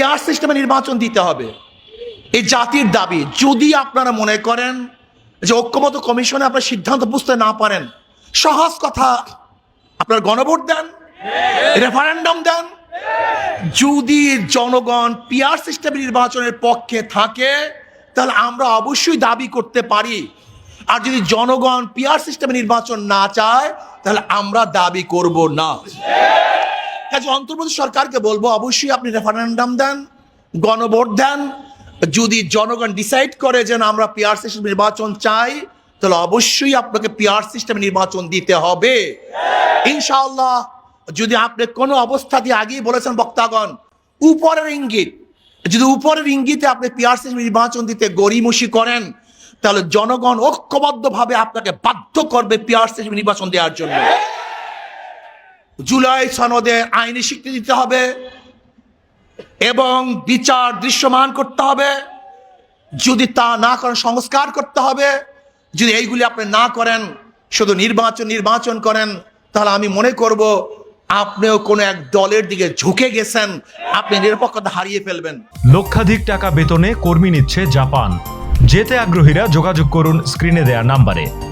Peer সিস্টেমে নির্বাচন দিতে হবে। এই জাতির দাবি, যদি আপনারা মনে করেন যে ঐক্যমত কমিশনে আপনার সিদ্ধান্ত বুঝতে না পারেন, সহজ কথা, আপনার গণভোট দেন, রেফারেন্ডাম দেন। যদি জনগণ পিয়ার সিস্টেম নির্বাচনের পক্ষে থাকে, তাহলে আমরা অবশ্যই দাবি করতে পারি। আর যদি জনগণ পিয়ার সিস্টেমে নির্বাচন না চায়, তাহলে আমরা দাবি করব না। কাজে অন্তর্বর্তী সরকারকে বলব, অবশ্যই আপনি রেফারেন্ডাম দেন, গণভোট দেন। যদি জনগণ ডিসাইড করে যে আমরা পিআর সিস্টেম নির্বাচন চাই, তাহলে অবশ্যই আপনাকে পিআর সিস্টেম নির্বাচন দিতে হবে। ইনশাআল্লাহ, যদি আপনি কোনো অবস্থা দিয়ে আগেই বলেছেন বক্তাগণ, উপরের ইঙ্গিত, যদি উপরের ইঙ্গিতে আপনি পিআর সিস্টেম নির্বাচন দিতে গড়িমসি করেন, তাহলে জনগণ ঐক্যবদ্ধভাবে আপনাকে বাধ্য করবে পিয়ার সিস্টেম নির্বাচন দেওয়ার জন্য। জুলাই সনদে আইনি স্বীকৃতি দিতে হবে এবং বিচার দৃশ্যমান করতে হবে। যদি তা না করেন, সংস্কার করতে হবে। যদি এইগুলি আপনি না করেন, শুধু নির্বাচন নির্বাচন করেন, তাহলে আমি মনে করব আপনিও কোনো এক দলের দিকে ঝুঁকে গেছেন। আপনি নিরপেক্ষতা হারিয়ে ফেলবেন। লক্ষাধিক টাকা বেতনে কর্মী নিচ্ছে জাপান। যেতে আগ্রহীরা যোগাযোগ করুন স্ক্রিনে দেয়া নাম্বারে।